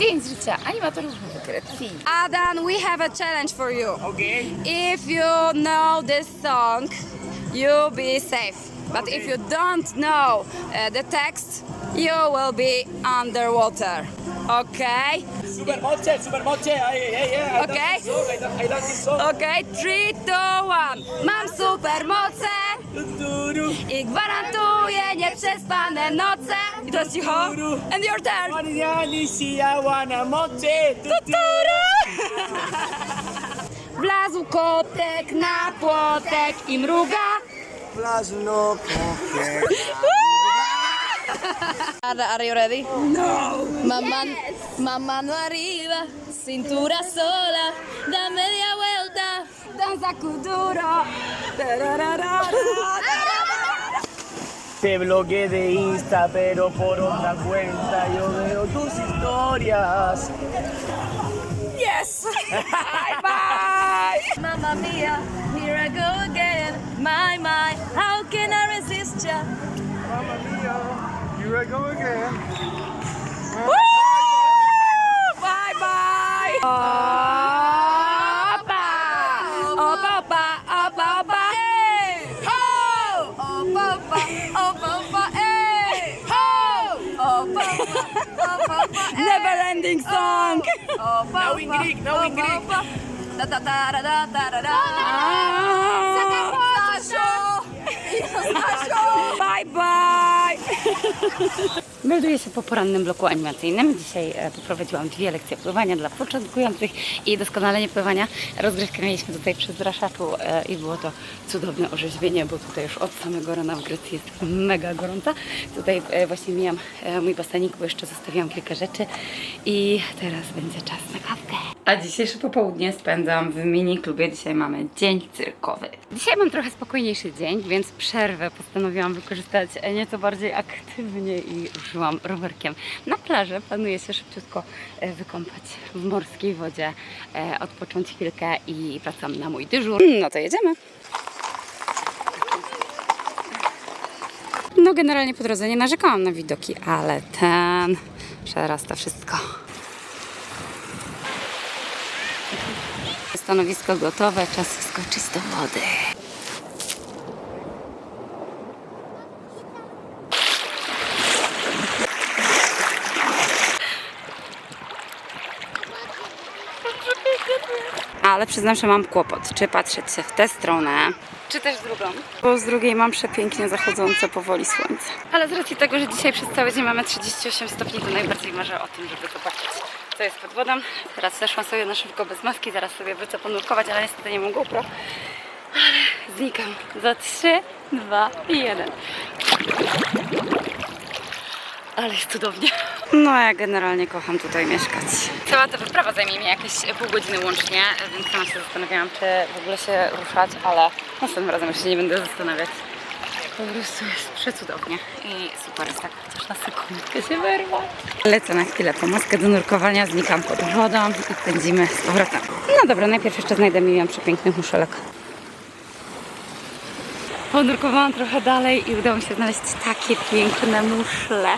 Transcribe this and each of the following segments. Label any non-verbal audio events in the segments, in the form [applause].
zdjęć życia animatorów Grecji. Adam, we have a challenge for you. Okay. If you know this song, you'll be safe. But if you don't know uh, the text, you will be underwater. Okay? Super moche, super moche. Hey, hey, hey. I this song. I love, I love this song. Okay, 3, 2, 1. Mam supermoce. I gwarantuję nieprzespane noce. I teraz cicho. And your turn. Tuturu. [laughs] Wlazł kotek na płotek i mruga. Plasno [laughs] coge. Are, are you ready? No. Mamá, mamá no arriba, cintura sola, da media vuelta, danza kuduro. Te bloqueé de Insta, pero por otra cuenta yo veo tus historias. Yes! bye bye! Mamma mia, here I go again. My, my, how can I resist ya? Mamma mia, here I go again. Oh, pa, Nawing Greek, Greek. Ta ta ta ra da ta ra da. Sasyo! Sasyo! Bye bye! Melduję się po porannym bloku animacyjnym. Dzisiaj e, poprowadziłam dwie lekcje pływania dla początkujących i doskonalenie pływania. Rozgrywkę mieliśmy tutaj przy Zraszaczu e, i było to cudowne orzeźwienie, bo tutaj już od samego rana w Grecji jest mega gorąca. Tutaj e, właśnie mijam mój basenik, bo jeszcze zostawiłam kilka rzeczy i teraz będzie czas na kawkę. A dzisiejsze popołudnie spędzam w mini klubie. Dzisiaj mamy dzień cyrkowy. Dzisiaj mam trochę spokojniejszy dzień, więc przerwę postanowiłam wykorzystać nieco bardziej aktywnie i ruszyłam rowerkiem na plażę. Planuję się szybciutko e, wykąpać w morskiej wodzie, e, odpocząć chwilkę i wracam na mój dyżur. No to jedziemy. No generalnie po drodze nie narzekałam na widoki, ale ten przerasta wszystko. Stanowisko gotowe, czas wskoczyć do wody. Ale przyznam, że mam kłopot, czy patrzeć się w tę stronę, czy też w drugą. Bo z drugiej mam przepięknie zachodzące powoli słońce. Ale z racji tego, że dzisiaj przez cały dzień mamy 38 stopni, to najbardziej marzę o tym, żeby zobaczyć, co jest pod wodą. Teraz zeszłam sobie na szybko bez maski, zaraz sobie wrócę ponurkować, ale niestety nie mam GoPro. Ale znikam. Za 3, 2 i 1. Ale jest cudownie. No ja generalnie kocham tutaj mieszkać. Cała ta wyprawa zajmie mi jakieś pół godziny łącznie, więc sama się zastanawiałam, czy w ogóle się ruszać, ale następnym razem już się nie będę zastanawiać. Po prostu jest przecudownie i super jest tak chociaż na sekundkę się wyrwać. Lecę na chwilę po maskę do nurkowania, znikam pod wodą i pędzimy z powrotem. No dobra, najpierw jeszcze znajdę milion przepięknych muszelek. Ponurkowałam trochę dalej i udało mi się znaleźć takie piękne muszle.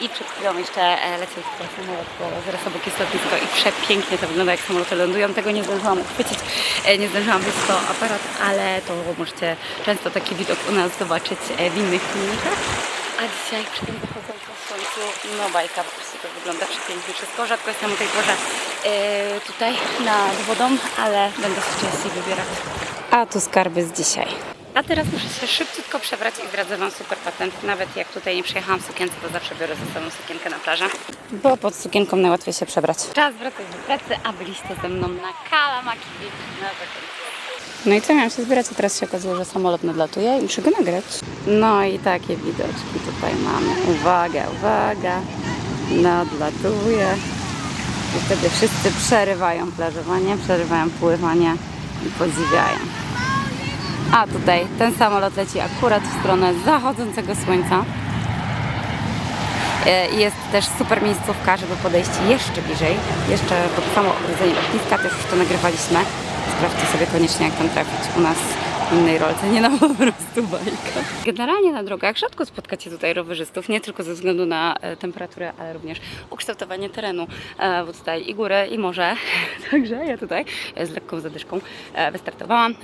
I przed chwilą jeszcze e, leciał tutaj samolot, bo zaraz obok jest lotnisko i przepięknie to wygląda, jak samoloty lądują. Tego nie zdążyłam uchwycić, e, nie zdążyłam wyjść to aparat, ale to możecie często taki widok u nas zobaczyć e, w innych filmikach. A dzisiaj przy tym zachodzącym słońcu, no bajka, po prostu to wygląda przepięknie wszystko. Rzadko jestem o tej porze e, tutaj nad wodą, ale będę się częściej wybierać. A tu skarby z dzisiaj. A teraz muszę się szybciutko przebrać i zdradzę Wam super patent. Nawet jak tutaj nie przyjechałam w sukience, to zawsze biorę ze sobą sukienkę na plażę. Bo pod sukienką najłatwiej się przebrać. Czas wracać do pracy, a byliście ze mną na Kalamaki na wakacje. No i co, miałam się zbierać, a teraz się okazuje, że samolot nadlatuje i muszę go nagrać. No i takie widoczki tutaj mamy. Uwaga, uwaga, nadlatuje. I wtedy wszyscy przerywają plażowanie, przerywają pływanie i podziwiają. A tutaj ten samolot leci akurat w stronę zachodzącego słońca. E, Jest też super miejscówka, żeby podejść jeszcze bliżej, jeszcze pod samo ogrodzenie lotniska, też już to nagrywaliśmy. Sprawdźcie sobie koniecznie, jak tam trafić. U nas innej rolce, nie na po prostu bajka. Generalnie na drogach rzadko spotkacie tutaj rowerzystów, nie tylko ze względu na e, temperaturę, ale również ukształtowanie terenu, e, bo tutaj i górę, i morze. [laughs] Także ja tutaj e, z lekką zadyszką wystartowałam,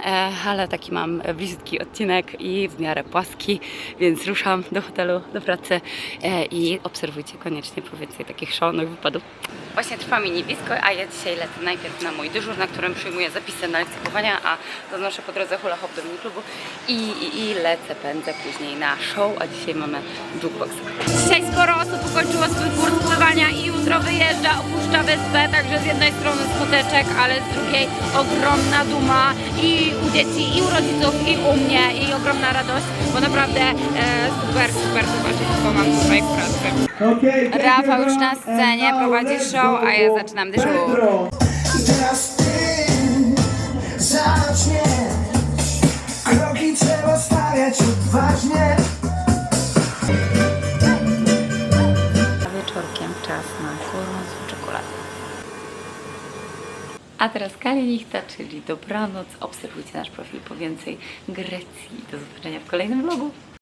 ale taki mam bliźniutki odcinek i w miarę płaski, więc ruszam do hotelu, do pracy i obserwujcie koniecznie po więcej takich szalonych wypadów. Właśnie trwa mi niebisko, a ja dzisiaj lecę najpierw na mój dyżur, na którym przyjmuję zapisy na pływania, a zanoszę po drodze hula hop do miniklubu i, i, i lecę, pędzę później na show, a dzisiaj mamy jukebox. Dzisiaj sporo osób ukończyło swój kurs pływania i jutro wyjeżdża, opuszcza wyspę, także z jednej strony smuteczek, ale z drugiej ogromna duma i u dzieci, i u rodziców, i u mnie, i ogromna radość, bo naprawdę e, super, super towarzystwo mam tutaj w pracy. Rafał już na scenie prowadzi show, a ja zaczynam dyżur. Czas na gorącą czekoladę. A teraz Kalinichta, czyli dobranoc. Obserwujcie nasz profil po więcej Grecji. Do zobaczenia w kolejnym vlogu.